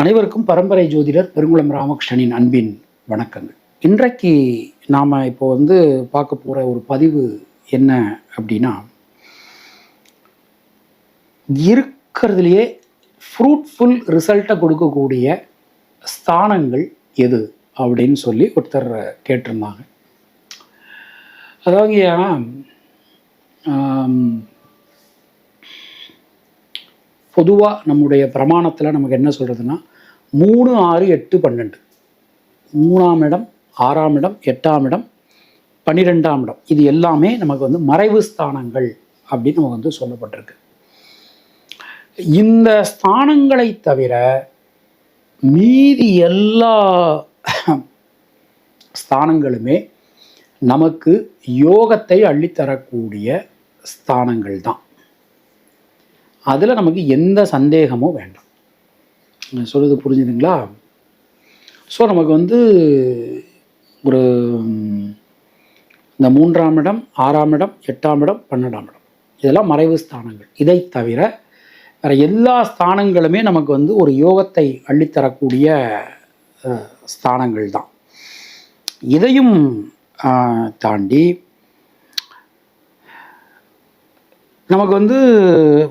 அனைவருக்கும் பரம்பரை ஜோதிடர் பெருங்குளம் ராமகிருஷ்ணனின் அன்பின் வணக்கங்கள். இன்றைக்கு நாம் இப்போ வந்து பார்க்க போகிற ஒரு பதிவு என்ன அப்படின்னா இருக்கிறதுலையே ஃப்ரூட்ஃபுல் ரிசல்ட்டை கொடுக்கக்கூடிய ஸ்தானங்கள் எது அப்படின்னு சொல்லி ஒருத்தர் கேட்டிருந்தாங்க. அதாவது பொதுவாக நம்முடைய பிரமாணத்தில் நமக்கு என்ன சொல்கிறதுன்னா மூணு ஆறு எட்டு பன்னெண்டு. மூணாம் இடம் ஆறாம் இடம் எட்டாம் இடம் பன்னிரெண்டாம் இடம். இது எல்லாமே நமக்கு வந்து மறைவு ஸ்தானங்கள் அப்படின்னு நமக்கு வந்து சொல்லப்பட்டிருக்கு. இந்த ஸ்தானங்களை தவிர மீதி எல்லா ஸ்தானங்களுமே நமக்கு யோகத்தை அள்ளித்தரக்கூடிய ஸ்தானங்கள் தான். அதில் நமக்கு எந்த சந்தேகமும் வேண்டாம். நான் சொல்கிறது புரிஞ்சுதுங்களா? ஸோ நமக்கு வந்து ஒரு இந்த மூன்றாம் இடம் ஆறாம் இடம் எட்டாம் இடம் பன்னெண்டாம் இடம். இதெல்லாம் மறைவு ஸ்தானங்கள். இதை தவிர வேறு எல்லா ஸ்தானங்களுமே நமக்கு வந்து ஒரு யோகத்தை அள்ளித்தரக்கூடிய ஸ்தானங்கள் தான் இதையும் தாண்டி நமக்கு வந்து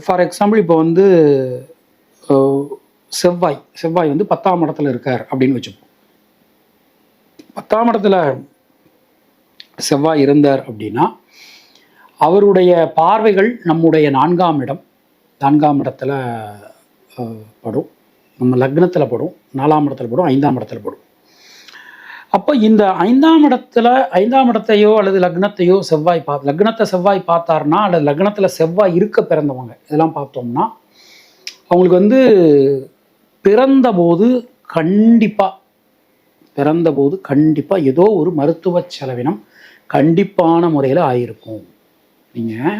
ஃபார் எக்ஸாம்பிள் இப்போ வந்து செவ்வாய் செவ்வாய் வந்து பத்தாம் இடத்துல இருக்கார் அப்படின்னு வச்சுப்போம். பத்தாம் இடத்துல செவ்வாய் இருந்தார் அப்படின்னா அவருடைய பார்வைகள் நம்முடைய நான்காம் இடம் நான்காம் இடத்துல படும். நம்ம லக்னத்தில் படும் நாலாம் இடத்துல படும் ஐந்தாம் இடத்துல படும். அப்போ இந்த ஐந்தாம் இடத்துல ஐந்தாம் இடத்தையோ அல்லது லக்னத்தையோ செவ்வாய் பா லக்னத்தை செவ்வாய் பார்த்தாருன்னா அல்லது லக்னத்தில் செவ்வாய் இருக்க பிறந்தவங்க இதெல்லாம் பார்த்தோம்னா அவங்களுக்கு வந்து பிறந்தபோது கண்டிப்பாக பிறந்தபோது கண்டிப்பாக ஏதோ ஒரு மருத்துவ செலவினம் கண்டிப்பான முறையில் ஆயிருக்கும். நீங்கள்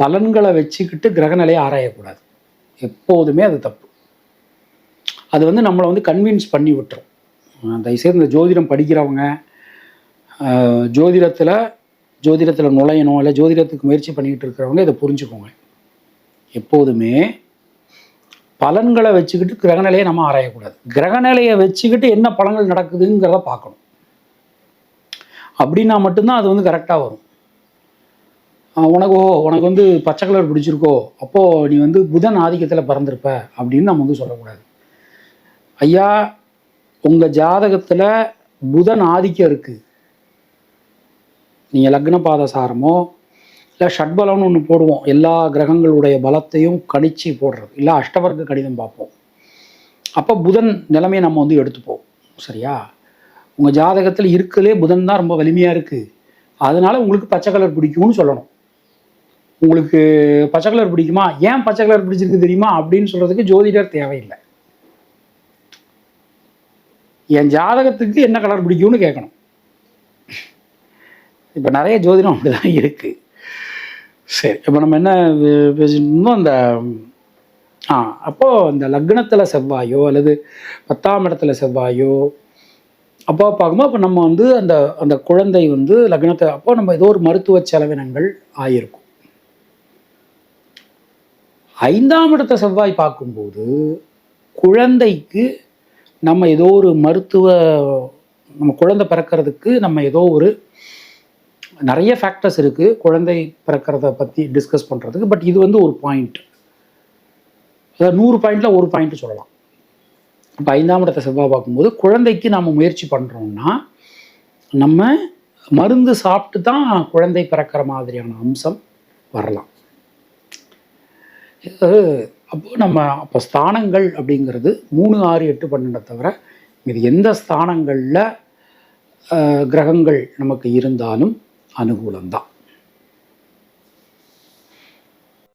பலன்களை வச்சுக்கிட்டு கிரகநிலையை ஆராயக்கூடாது. எப்போதுமே அது தப்பு. அது வந்து நம்மளை வந்து கன்வின்ஸ் பண்ணி விட்டுரும். தயவுசெய்து இந்த ஜோதிடம் படிக்கிறவங்க ஜோதிடத்தில் ஜோதிடத்தில் நுழையணும் இல்லை ஜோதிடத்துக்கு முயற்சி பண்ணிக்கிட்டு இருக்கிறவங்க இதை புரிஞ்சுக்கோங்க. எப்போதுமே பலன்களை வச்சுக்கிட்டு கிரகநிலையை நம்ம ஆராயக்கூடாது. கிரகநிலையை வச்சுக்கிட்டு என்ன பலன்கள் நடக்குதுங்கிறத பார்க்கணும். அப்படின்னா மட்டும்தான் அது வந்து கரெக்டாக வரும். உனக்கு ஓ உனக்கு வந்து பச்சை கலர் பிடிச்சிருக்கோ அப்போது நீ வந்து புதன் ஆதிக்கத்தில் பிறந்திருப்ப அப்படின்னு நம்ம வந்து சொல்லக்கூடாது. ஐயா உங்கள் ஜாதகத்தில் புதன் ஆதிக்கம் இருக்குது நீங்கள் லக்ன பாத சாரமோ இல்லை ஷட்பலம்னு ஒன்று போடுவோம். எல்லா கிரகங்களுடைய பலத்தையும் கணிச்சு போடுறது. இல்லை அஷ்டவர்க்க கடிதம் பார்ப்போம். அப்போ புதன் நிலைமையை நம்ம வந்து எடுத்துப்போம். சரியா? உங்கள் ஜாதகத்தில் இருக்கலே புதன் தான் ரொம்ப வலிமையாக இருக்குது அதனால உங்களுக்கு பச்சை கலர் பிடிக்கும்னு சொல்லணும். உங்களுக்கு பச்சை கலர் பிடிக்குமா? ஏன் பச்சை கலர் பிடிச்சிருக்கு தெரியுமா? அப்படின்னு சொல்கிறதுக்கு ஜோதிடர் தேவையில்லை. என் ஜாதகத்துக்கு என்ன கலர் பிடிக்கும்னு கேட்கணும். இப்போ நிறைய ஜோதிடம் அப்படிதான் இருக்கு. சரி இப்போ நம்ம என்ன அந்த ஆ அப்போது இந்த லக்னத்தில் செவ்வாயோ அல்லது பத்தாம் இடத்துல செவ்வாயோ அப்போ பார்க்கும்போது அப்போ நம்ம வந்து அந்த அந்த குழந்தை வந்து லக்னத்தை அப்போ நம்ம ஏதோ ஒரு மருத்துவ செலவினங்கள் ஆயிருக்கும். ஐந்தாம் இடத்த செவ்வாய் பார்க்கும்போது குழந்தைக்கு நம்ம ஏதோ ஒரு மருத்துவ நம்ம குழந்தை பிறக்கிறதுக்கு நம்ம ஏதோ ஒரு நிறைய ஃபேக்டர்ஸ் இருக்குது குழந்தை பிறக்கிறத பற்றி டிஸ்கஸ் பண்ணுறதுக்கு பட் இது வந்து ஒரு பாயிண்ட் அதாவது நூறு பாயிண்டில் ஒரு பாயிண்ட் சொல்லலாம். இப்போ ஐந்தாம் இடத்தை செவ்வாய் பார்க்கும்போது குழந்தைக்கு நாம் முயற்சி பண்ணுறோம்னா நம்ம மருந்து சாப்பிட்டு தான் குழந்தை பிறக்கிற மாதிரியான அம்சம் வரலாம். அப்போது அப்போ நம்ம அப்போ ஸ்தானங்கள் அப்படிங்கிறது மூணு ஆறு எட்டு பன்னெண்டை தவிர இது எந்த ஸ்தானங்களில் கிரகங்கள் நமக்கு இருந்தாலும் அனுகூலம்தான்.